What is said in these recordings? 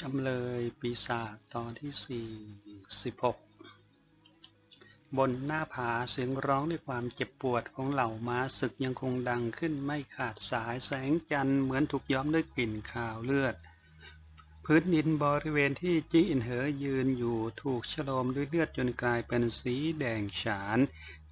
จำเลยปีศาจตอนที่ 46 บนหน้าผาเสียงร้องด้วยความเจ็บปวดของเหล่าม้าศึกยังคงดังขึ้นไม่ขาดสายแสงจันทร์เหมือนถูกย้อมด้วยกลิ่นข่าวเลือด พื้นดินบริเวณที่จี้อินเหอยืนอยู่ถูกฉลมด้วยเลือดจนกลายเป็นสีแดงฉาน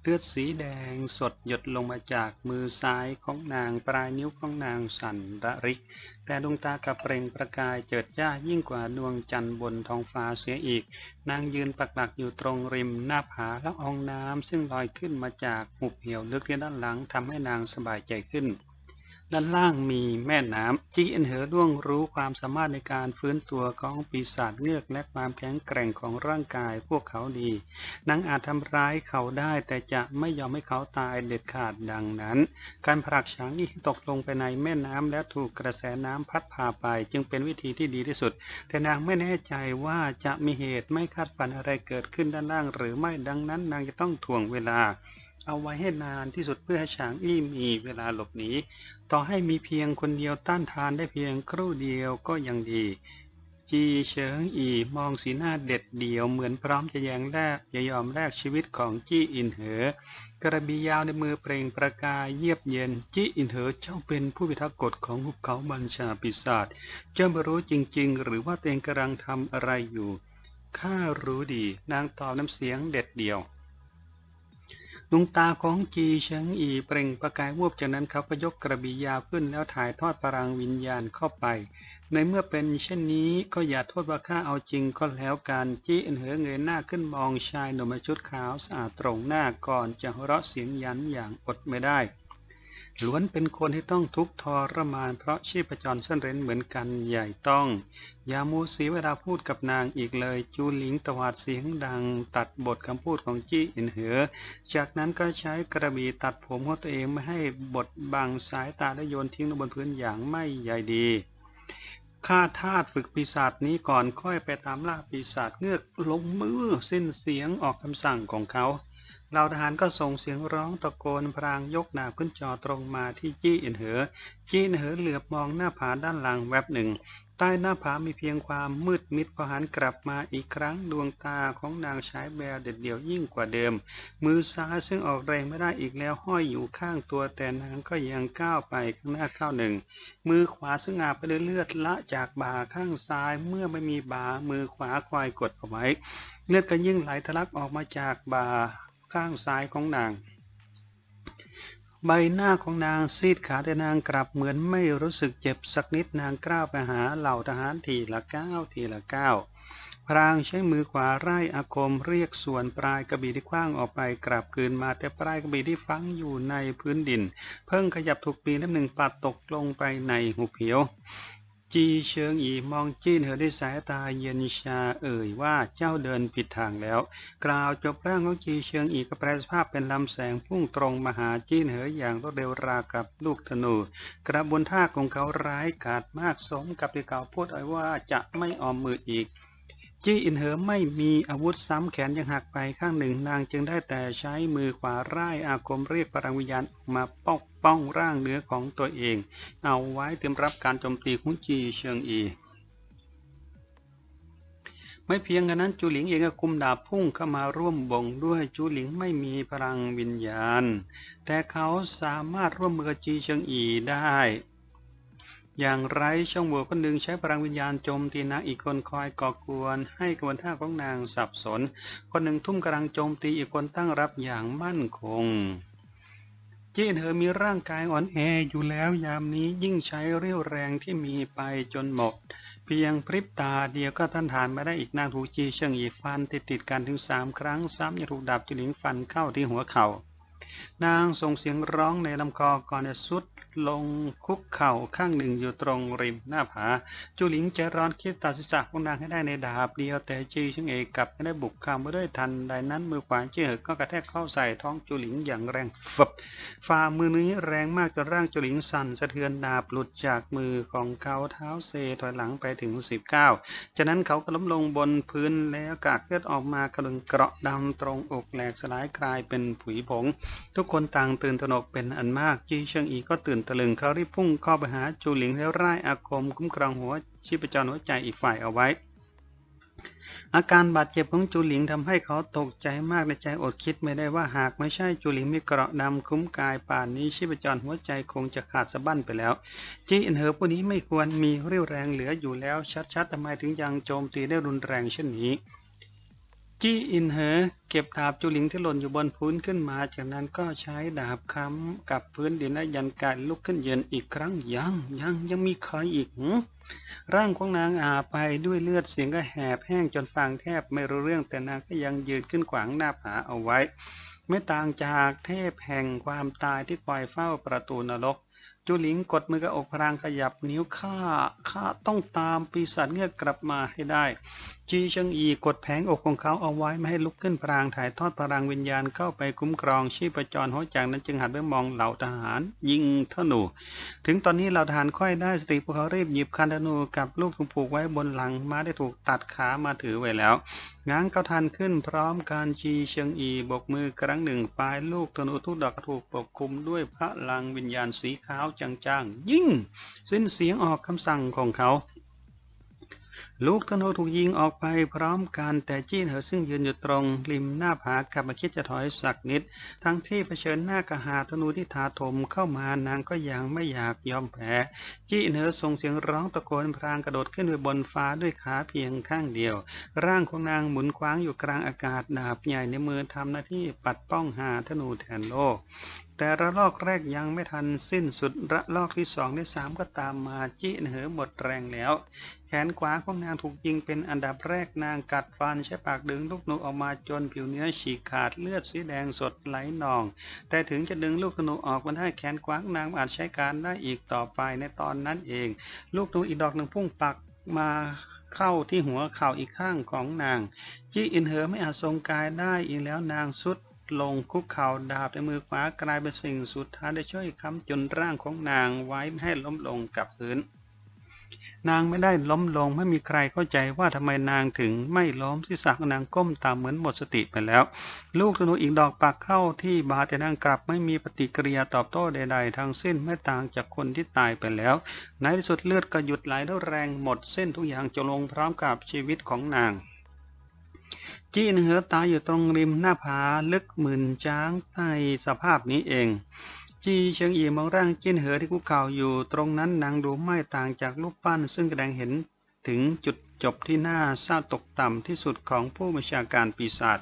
เลือดสีแดงสดหยดลงมาจากมือซ้ายของนางปลายนิ้วของนางสั่นระริก แต่ดวงตากระเปร่งประกายเจิดจ้ายิ่งกว่าดวงจันทร์บนท้องฟ้าเสียอีก นางยืนปักหลักอยู่ตรงริมหน้าผาและอองน้ำซึ่งลอยขึ้นมาจากหุบเหวลึกที่ด้านหลังทำให้นางสบายใจขึ้น ด้านล่างมีแม่น้ำจีเอ็นเหอร่วงรู้ความสามารถในการฟื้นตัวของปีศาจเงือกและความแข็งแกร่งของร่างกายพวกเขาดีนางอาจทำร้ายเขาได้แต่จะไม่ยอมให้เขาตายเด็ดขาดดังนั้น การผลักฉางอีตกลงไปในแม่น้ำและถูกกระแสน้ำพัดพาไป จึงเป็นวิธีที่ดีที่สุด แต่นางไม่แน่ใจว่าจะมีเหตุไม่คาดฝันอะไรเกิดขึ้นด้านล่างหรือไม่ดังนั้นนางจะต้องถ่วงเวลา เอาไว้ให้นานที่สุดเพื่อให้ฉางอี้มีเวลาหลบหนีต่อให้มีเพียงคนเดียวต้านทานได้เพียงครู่เดียวก็ยังดี จีเฉิงอีมองสีหน้าเด็ดเดี่ยวเหมือนพร้อมจะแยงแลกจะยอมแลกชีวิตของจี้อินเหอกระบี่ยาวในมือเปล่งประกายเยียบเย็น จี้อินเหอเจ้าเป็นผู้พิทักษ์กฎของหุบเขาบัญชาปีศาจเจ้าไม่รู้จริง ๆ หรือว่าตัวเองกำลังทำอะไรอยู่ข้ารู้ดี นางตอบน้ำเสียงเด็ดเดี่ยว ดวงตาของจีเฉิงอีเปล่งประกายวูบจากนั้นเขาก็ยกกระบี่ยาวขึ้นแล้วถ่ายทอดพลังวิญญาณเข้าไป ในเมื่อเป็นเช่นนี้ก็อย่าโทษว่าข้าเอาจริงก็แล้วกันจี้เอ็นเหอเงยหน้าขึ้นมองชายหนุ่มชุดขาวสะอาดตรงหน้าก่อนจะหัวเราะเสียงยันอย่างอดไม่ได้ ล้วนเป็นคนที่ต้องทุกข์ทรมานเพราะชีพจรเส้นเร้นเหมือนกันใหญ่ต้อง ยามูสีเวลาพูดกับนางอีกเลย จูหลิงตวาดเสียงดัง ตัดบทคำพูดของจี้อินเหอ จากนั้นก็ใช้กระบี่ตัดผมของตัวเองไม่ให้บดบังสายตาและโยนทิ้งลงบนพื้นอย่างไม่ใยดีข้าทาสฝึกปีศาจนี้ก่อนค่อยไปตามล่าปีศาจเงือกลงมือสิ้นเสียงออกคำสั่งของเขา เหล่าทหารก็ส่งเสียงร้องตะโกนพรางยกดาบขึ้นจอตรงมาที่จี้อินเหอ จี้อินเหอเหลือบมองหน้าผาด้านหลังแวบหนึ่ง ใต้หน้าผามีเพียงความมืดมิดพอหันกลับมาอีกครั้งดวงตาของนางฉายแววเด็ดเดี่ยวยิ่งกว่าเดิม มือซ้ายซึ่งออกแรงไม่ได้อีกแล้วห้อยอยู่ข้างตัวแต่นางก็ยังก้าวไปข้างหน้าก้าวหนึ่ง มือขวาซึ่งอาบไปด้วยเลือดละจากบ่าข้างซ้ายเมื่อไม่มีบ่ามือขวาคอยกดเอาไว้เลือดก็ยิ่งไหลทะลักออกมาจากบ่า ข้างซ้ายของนาง ใบหน้าของนางซีดขาแต่นางกลับเหมือนไม่รู้สึกเจ็บสักนิดนางกล้าวไปหาเหล่าทหารทีละก้าวทีละก้าวพรางใช้มือขวาไล่อาคมเรียกส่วนปลายกระบี่ที่คว้างออกไปกลับคืนมาแต่ปลายกระบี่ที่ฝังอยู่ในพื้นดิน เพิ่งขยับถูกปีน้ำหนึ่งปัดตกลงไปในหุบเหว จีเชิงอีมองจี้นเหอด้วยสายตาเย็นชาเอ่ยว่าเจ้าเดินผิดทางแล้ว กล่าวจบร่างของจีเชิงอีก็แปลสภาพเป็นลำแสงพุ่งตรงมาหาจี้นเหออย่างรวดเร็วราวกับลูกธนู กระบวนท่าของเขาร้ายกาจมากสมกับที่เขาพูดเอาไว้ว่าจะไม่ออมมืออีก จี้อินเหอไม่มีอาวุธซ้ำแขนยังหักไปข้างหนึ่งนางจึงได้แต่ใช้มือขวาร่ายอาคมเรียกพลังวิญญาณมาปกป้องร่างเนื้อของตัวเอง เอาไว้เตรียมรับการโจมตีของจีเชิงอีไม่เพียงแค่นั้นจูหลิงเองก็กุมดาบพุ่งเข้ามาร่วมบ่งด้วยจูหลิงไม่มีพลังวิญญาณ แต่เขาสามารถร่วมมือกับจีเชิงอีได้ อย่างไรช่องโหว่คนหนึ่งใช้พลังวิญญาณโจมตีนางอีกคนคอยก่อกวน ให้กระบวนท่าของนางสับสน คนหนึ่งทุ่มกำลังโจมตีอีกคนตั้งรับอย่างมั่นคงจีนเหอมีร่างกายอ่อนแออยู่แล้วยามนี้ยิ่งใช้เรี่ยวแรงที่มีไปจนหมด เพียงพริบตาเดียวก็ทันทานมาได้อีกนางถูกจีเชิงอีฟันติดติดกันถึงสามครั้งซ้ำยังถูกดาบจิลิงฟันเข้าที่หัวเขา่า นางส่งเสียงร้องในลำคอก่อนจะสุด ลงคุกเข่าข้างหนึ่งอยู่ตรงริมหน้าผา จูหลิงใจร้อนคิดตัดศีรษะของนางให้ได้ในดาบเดียวแต่จีชิงเอกกลับไม่ได้บุกเข้ามาด้วยทันใดนั้นมือขวาเจี้ยเหอก็กระแทกเข้าใส่ท้องจูหลิงอย่างแรงฝับฝ่ามือนี้แรงมากจนร่างจูหลิงสั่นสะเทือนดาบหลุดจากมือของเขาเท้าเซถอยหลังไปถึงสิบเก้าจากนั้นเขาก็ล้มลงบนพื้นแล้วกากเลือดออกมากระลึงเกราะดำตรงอกแหลกสลายกลายเป็นผุยผง ทุกคนต่างตื่นตระหนกเป็นอันมากจีเชิงอีก็ตื่นตะลึงเขารีบพุ่งเข้าไปหาจูหลิงแล้วร่ายอาคมคุ้มครองหัวชีพจรหัวใจอีกฝ่ายเอาไว้ อาการบาดเจ็บของจูหลิงทำให้เขาตกใจมากในใจอดคิดไม่ได้ว่าหากไม่ใช่จูหลิงมีเกราะดำคุ้มกายป่านนี้ชีพจรหัวใจคงจะขาดสะบั้นไปแล้ว จีอินเหอผู้นี้ไม่ควรมีเรี่ยวแรงเหลืออยู่แล้วชัดๆทำไมถึงยังโจมตีได้รุนแรงเช่นนี้ จี้อินเหอเก็บดาบจูหลิงที่หล่นอยู่บนพื้นขึ้นมา จากนั้นก็ใช้ดาบค้ำกับพื้นดินและยันกายลุกขึ้นยืนอีกครั้งยังยังยังมีใครอีกหืร่างของนางอาไปด้วยเลือดเสียงก็แหบแห้งจนฟังแทบไม่รู้เรื่องแต่นางก็ยังยืนขึ้นขวางหน้าผาเอาไว้ ไม่ต่างจากเทพแห่งความตายที่คอยเฝ้าประตูนรกจูหลิงกดมือกับอกพรางขยับนิ้วข้าข้าต้องตามปีศาจเงือกกลับมาให้ได้จีเชิงอีกดแผงอกของเขาเอาไว้ไม่ให้ลุกขึ้นพรางถ่ายทอดพลังวิญญาณเข้าไปคุ้มครองชีพจรหัวจากนั้นจึงหันไปมองเหล่าทหารยิงธนู ถึงตอนนี้เหล่าทหารค่อยได้สติพวกเขารีบหยิบคันธนูกับลูกถูกผูกไว้บนหลังม้าได้ถูกตัดขามาถือไว้แล้ว ง้างเขาทันขึ้นพร้อมการจีเชิงอีบกมือครั้งหนึ่งปลายลูกธนูทุกดอกถูกปกคลุมด้วยพลังวิญญาณสีขาวจางๆยิ่งสิ้นเสียงออกคำสั่งของเขาลูกธนูถูกยิงออกไปพร้อมกันแต่จี้เหอซึ่งยืนอยู่ตรง ริมหน้าผากลับมาคิดจะถอยสักนิด ทั้งที่เผชิญหน้ากับหาธนูที่ถาโถมเข้ามานางก็ยังไม่อยากยอมแพ้จี้เหอส่งเสียงร้องตะโกนพรางกระโดดขึ้นไปบนฟ้าด้วยขาเพียงข้างเดียว ร่างของนางหมุนคว้างอยู่กลางอากาศดาบใหญ่ในมือทำหน้าที่ปัดป้องหาธนูแทนโลกแต่ระลอกแรกยังไม่ทันสิ้นสุดระลอกที่สองที่สามก็ตามมาจี้เหอหมดแรงแล้ว แขนขวาของนางถูกยิงเป็นอันดับแรกนางกัดฟันใช้ปากดึงลูกหนูออกมาจนผิวเนื้อฉีกขาดเลือดสีแดงสดไหลนอง แต่ถึงจะดึงลูกหนูออกมาได้แขนขวางนางอาจใช้การได้อีกต่อไปในตอนนั้นเอง ลูกหนูอีกดอกหนึ่งพุ่งปักมาเข้าที่หัวเข่าอีกข้างของนาง จี้อินเหอไม่อาจทรงกายได้อีกแล้วนางสุดลงคุกเข่าดาบในมือขวากลายเป็นสิ่งสุดท้ายได้ช่วยค้ำจนร่างของนางไว้ให้ล้มลงกับพื้น นางไม่ได้ล้มลงไม่มีใครเข้าใจว่าทำไมนางถึงไม่ล้มที่สักนางก้มตามเหมือนหมดสติไปแล้ว ลูกธนูอีกดอกปักเข้าที่บาแต่นางกลับไม่มีปฏิกิริยาตอบโต้ใด ๆ ทั้งสิ้นไม่ต่างจากคนที่ตายไปแล้ว ในที่สุดเลือดก็หยุดไหลแล้วแรงหมดเส้นทุกอย่างจะลงพร้อมกับชีวิตของนางจี้เหนือตายอยู่ตรงริมหน้าผาลึกหมื่นจ้างในสภาพนี้เอง จีเชิงอีมองร่างจิ้นเหอที่คุกเข่าอยู่ตรงนั้นนางดูไม่ต่างจากรูปปั้นซึ่งแสดงเห็นถึงจุดจบที่น่าเศร้าตกต่ำที่สุดของผู้บัญชาการปีศาจ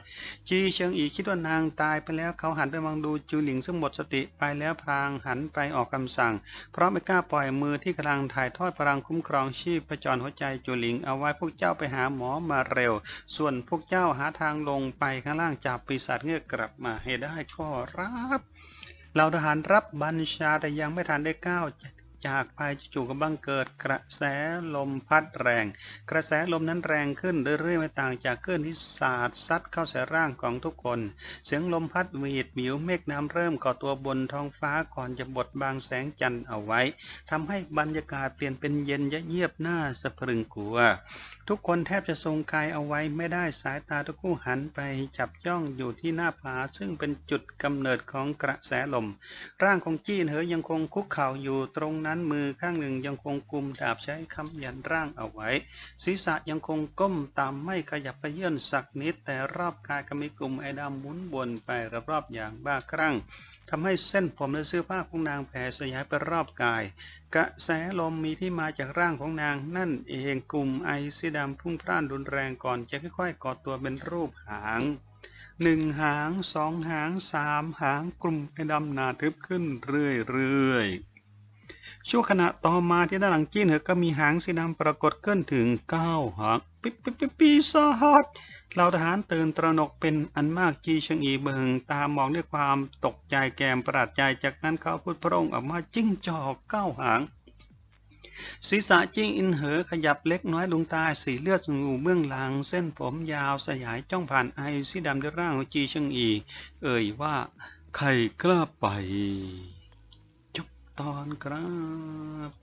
จีเชิงอีคิดว่านางตายไปแล้วเขาหันไปมองดูจูหลิงซึ่งหมดสติไปแล้วพลางหันไปออกคำสั่ง เพราะไม่กล้าปล่อยมือที่กำลังถ่ายทอดพลังคุ้มครองชีพประจรหัวใจจูหลิงเอาไว้พวกเจ้าไปหาหมอมาเร็ว ส่วนพวกเจ้าหาทางลงไปข้างล่างจับปีศาจเงือกกลับมาให้ได้ก็รับ เราทหารรับบัญชาแต่ยังไม่ทันได้ก้าว จากไปจู่ๆก็บังเกิดกระแสลมพัดแรง กระแสลมนั้นแรงขึ้นเรื่อยๆไม่ต่างจากคลื่นที่สาดซัดเข้าใส่ร่างของทุกคน เสียงลมพัดหวีดหวิวเมฆน้ำเริ่มก่อตัวบนท้องฟ้าก่อนจะบดบังแสงจันทร์เอาไว้ทำให้บรรยากาศเปลี่ยนเป็นเย็นยะเยียบหน้าสะพรึงกลัว ทุกคนแทบจะทรงกายเอาไว้ไม่ได้สายตาทุกคู่หันไปจับจ้องอยู่ที่หน้าผาซึ่งเป็นจุดกำเนิดของกระแสลม ร่างของจี้เหอยังคงคุกเข่าอยู่ตรงนั้นมือข้างหนึ่งยังคงกุมดาบใช้คำยันร่างเอาไว้ ศีรษะยังคงก้มต่ำไม่ขยับไปเยื่อนสักนิด แต่รอบกายก็มีกลุ่มไอ้ดำหมุนวนไปรอบๆอย่างบ้าคลั่งทำให้เส้นผมและเสื้อผ้าของนางแผ่สยายไปรอบกาย กระแสลมมีที่มาจากร่างของนางนั่นเองกลุ่มไอสีดำพุ่งพล่านรุนแรงก่อนจะค่อยๆก่อตัวเป็นรูปหางหนึ่งหางสองหางสามหางกลุ่มไอดำหนาทึบขึ้นเรื่อยๆ ช่วงขณะต่อมาที่ด้านหลังจีนเหอก็มีหางสีดำปรากฏขึ้นถึงเก้าหางปิ๊บปิ๊บปิ๊บปีศาจเหล่าทหารตื่นตระหนกเป็นอันมากจีเชิงอีเบิงตามองด้วยความตกใจแกมประหลาดใจจากนั้นเขาพูดพระองค์ออกมาจิ้งจอกเก้าหางศีรษะจิ้งอินเหอขยับเล็กน้อยลงตาสีเลือดอยู่เบื้องหลัง เส้นผมยาวสยายจ้องผ่านไอสีดำด้วยร่างของจีเชิงอี เอ่ยว่าใครกล้าไป Tahan Crab